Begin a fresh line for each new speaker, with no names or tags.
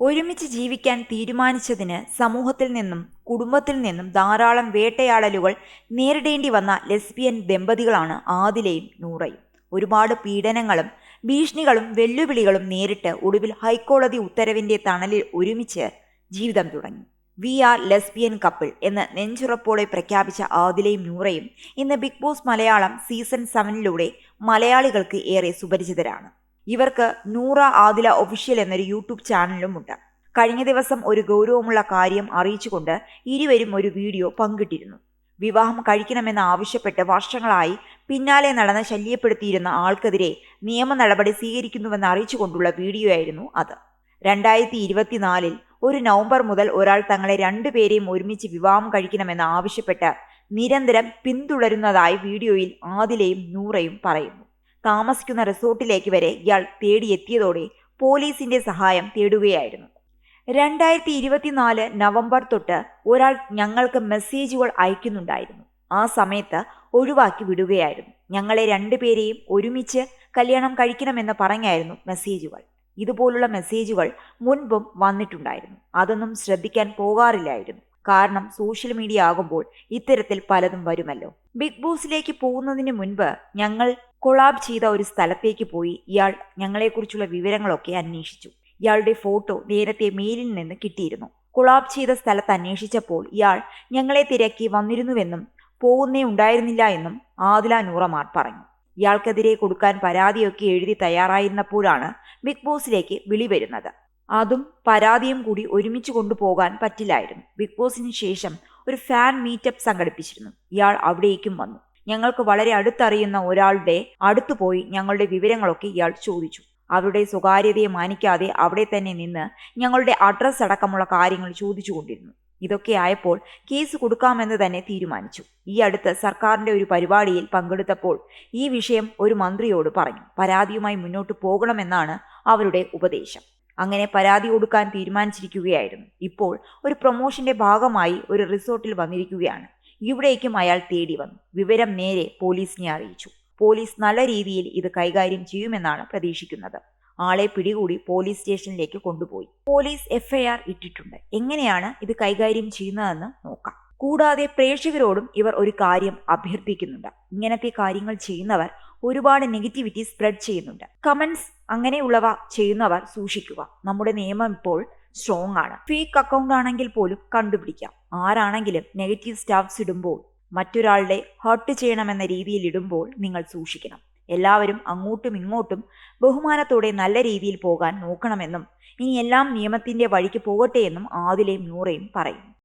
ഒരുമിച്ച് ജീവിക്കാൻ തീരുമാനിച്ചതിന് സമൂഹത്തിൽ നിന്നും കുടുംബത്തിൽ നിന്നും ധാരാളം വേട്ടയാടലുകൾ നേരിടേണ്ടി വന്ന ലെസ്ബിയൻ ദമ്പതികളാണ് ആദിലയും നൂറയും. ഒരുപാട് പീഡനങ്ങളും ഭീഷണികളും വെല്ലുവിളികളും നേരിട്ട് ഒടുവിൽ ഹൈക്കോടതി ഉത്തരവിന്റെ തണലിൽ ഒരുമിച്ച് ജീവിതം തുടങ്ങി. വി ആർ ലെസ്ബിയൻ കപ്പിൾ എന്ന് നെഞ്ചുറപ്പോടെ പ്രഖ്യാപിച്ച ആദിലയും നൂറയും ഇന്ന് ബിഗ് ബോസ് മലയാളം സീസൺ സെവനിലൂടെ മലയാളികൾക്ക് ഏറെ സുപരിചിതരാണ്. ഇവർക്ക് നൂറ ആദില ഒഫീഷ്യൽ എന്നൊരു യൂട്യൂബ് ചാനലും ഉണ്ട്. കഴിഞ്ഞ ദിവസം ഒരു ഗൗരവമുള്ള കാര്യം അറിയിച്ചുകൊണ്ട് ഇരുവരും ഒരു വീഡിയോ പങ്കിട്ടിരുന്നു. വിവാഹം കഴിക്കണമെന്ന് ആവശ്യപ്പെട്ട് വർഷങ്ങളായി പിന്നാലെ നടന്ന് ശല്യപ്പെടുത്തിയിരുന്ന ആൾക്കെതിരെ നിയമ നടപടി സ്വീകരിക്കുന്നുവെന്ന് അറിയിച്ചുകൊണ്ടുള്ള വീഡിയോ ആയിരുന്നു അത്. രണ്ടായിരത്തി ഇരുപത്തിനാലിൽ ഒരു നവംബർ മുതൽ ഒരാൾ തങ്ങളെ രണ്ടുപേരെയും ഒരുമിച്ച് വിവാഹം കഴിക്കണമെന്ന് ആവശ്യപ്പെട്ട് നിരന്തരം പിന്തുടരുന്നതായി വീഡിയോയിൽ ആദിലയും നൂറയും പറയുന്നു. താമസിക്കുന്ന റിസോർട്ടിലേക്ക് വരെ ഇയാൾ തേടിയെത്തിയതോടെ പോലീസിന്റെ സഹായം തേടുകയായിരുന്നു. രണ്ടായിരത്തി ഇരുപത്തിനാല് നവംബർ തൊട്ട് ഒരാൾ ഞങ്ങൾക്ക് മെസ്സേജുകൾ അയക്കുന്നുണ്ടായിരുന്നു. ആ സമയത്ത് ഒഴിവാക്കി വിടുകയായിരുന്നു. ഞങ്ങളെ രണ്ടുപേരെയും ഒരുമിച്ച് കല്യാണം കഴിക്കണമെന്ന് പറഞ്ഞായിരുന്നു മെസ്സേജുകൾ. ഇതുപോലുള്ള മെസ്സേജുകൾ മുൻപും വന്നിട്ടുണ്ടായിരുന്നു. അതൊന്നും ശ്രദ്ധിക്കാൻ പോകാറില്ലായിരുന്നു. കാരണം സോഷ്യൽ മീഡിയ ആകുമ്പോൾ ഇത്തരത്തിൽ പലതും വരുമല്ലോ. ബിഗ് ബോസിലേക്ക് പോകുന്നതിന് മുൻപ് ഞങ്ങൾ കൊളാബ് ചെയ്ത ഒരു സ്ഥലത്തേക്ക് പോയി ഇയാൾ ഞങ്ങളെക്കുറിച്ചുള്ള വിവരങ്ങളൊക്കെ അന്വേഷിച്ചു. ഇയാളുടെ ഫോട്ടോ നേരത്തെ മെയിലിൽ നിന്ന് കിട്ടിയിരുന്നു. കൊളാബ് ചെയ്ത സ്ഥലത്ത് അന്വേഷിച്ചപ്പോൾ ഇയാൾ ഞങ്ങളെ തിരക്കി വന്നിരുന്നുവെന്നും പോകുന്നേ ഉണ്ടായിരുന്നില്ല എന്നും ആദില നൂറമാർ പറഞ്ഞു. ഇയാൾക്കെതിരെ കൊടുക്കാൻ പരാതിയൊക്കെ എഴുതി തയ്യാറായിരുന്നപ്പോഴാണ് ബിഗ് ബോസിലേക്ക് വിളി വരുന്നത്. അതും പരാതിയും കൂടി ഒരുമിച്ച് കൊണ്ടുപോകാൻ പറ്റില്ലായിരുന്നു. ബിഗ് ബോസിന് ശേഷം ഒരു ഫാൻ മീറ്റപ്പ് സംഘടിപ്പിച്ചിരുന്നു. ഇയാൾ അവിടേക്കും വന്നു. ഞങ്ങൾക്ക് വളരെ അടുത്തറിയുന്ന ഒരാളുടെ അടുത്തു പോയി ഞങ്ങളുടെ വിവരങ്ങളൊക്കെ ഇയാൾ ചോദിച്ചു. അവരുടെ സ്വകാര്യതയെ മാനിക്കാതെ അവിടെ തന്നെ നിന്ന് ഞങ്ങളുടെ അഡ്രസ് അടക്കമുള്ള കാര്യങ്ങൾ ചോദിച്ചുകൊണ്ടിരുന്നു ഇതൊക്കെ ആയപ്പോൾ കേസ് കൊടുക്കാമെന്ന് തന്നെ തീരുമാനിച്ചു. ഈ അടുത്ത് സർക്കാരിന്റെ ഒരു പരിപാടിയിൽ പങ്കെടുത്തപ്പോൾ ഈ വിഷയം ഒരു മന്ത്രിയോട് പറഞ്ഞു. പരാതിയുമായി മുന്നോട്ട് പോകണമെന്നാണ് അവരുടെ ഉപദേശം. അങ്ങനെ പരാതി കൊടുക്കാൻ തീരുമാനിച്ചിരിക്കുകയായിരുന്നു. ഇപ്പോൾ ഒരു പ്രൊമോഷന്റെ ഭാഗമായി ഒരു റിസോർട്ടിൽ വന്നിരിക്കുകയാണ്. ഇവിടേക്കും അയാൾ തേടി വന്നു. വിവരം നേരെ പോലീസിനെ അറിയിച്ചു. പോലീസ് നല്ല രീതിയിൽ ഇത് കൈകാര്യം ചെയ്യുമെന്നാണ് പ്രതീക്ഷിക്കുന്നത്. ആളെ പിടികൂടി പോലീസ് സ്റ്റേഷനിലേക്ക് കൊണ്ടുപോയി. പോലീസ് എഫ്ഐആർ ഇട്ടിട്ടുണ്ട്. എങ്ങനെയാണ് ഇത് കൈകാര്യം ചെയ്യുന്നതെന്ന് നോക്കാം. കൂടാതെ പ്രേക്ഷകരോടും ഇവർ ഒരു കാര്യം അഭ്യർത്ഥിക്കുന്നുണ്ട്. ഇങ്ങനത്തെ കാര്യങ്ങൾ ചെയ്യുന്നവർ ഒരുപാട് നെഗറ്റിവിറ്റി സ്പ്രെഡ് ചെയ്യുന്നുണ്ട്. കമന്റ്സ് അങ്ങനെയുള്ളവ ചെയ്യുന്നവർ സൂക്ഷിക്കുക. നമ്മുടെ നിയമം ഇപ്പോൾ സ്ട്രോങ് ആണ്. ഫേക്ക് അക്കൗണ്ട് ആണെങ്കിൽ പോലും കണ്ടുപിടിക്കാം. ആരാണെങ്കിലും നെഗറ്റീവ് സ്റ്റാഫ്സ് ഇടുമ്പോൾ മറ്റൊരാളുടെ ഹർട്ട് ചെയ്യണമെന്ന രീതിയിൽ ഇടുമ്പോൾ നിങ്ങൾ സൂക്ഷിക്കണം. എല്ലാവരും അങ്ങോട്ടും ഇങ്ങോട്ടും ബഹുമാനത്തോടെ നല്ല രീതിയിൽ പോകാൻ നോക്കണമെന്നും ഇനി എല്ലാം നിയമത്തിന്റെ വഴിക്ക് പോകട്ടെ എന്നും ആദിലയും നൂറയും പറയുന്നു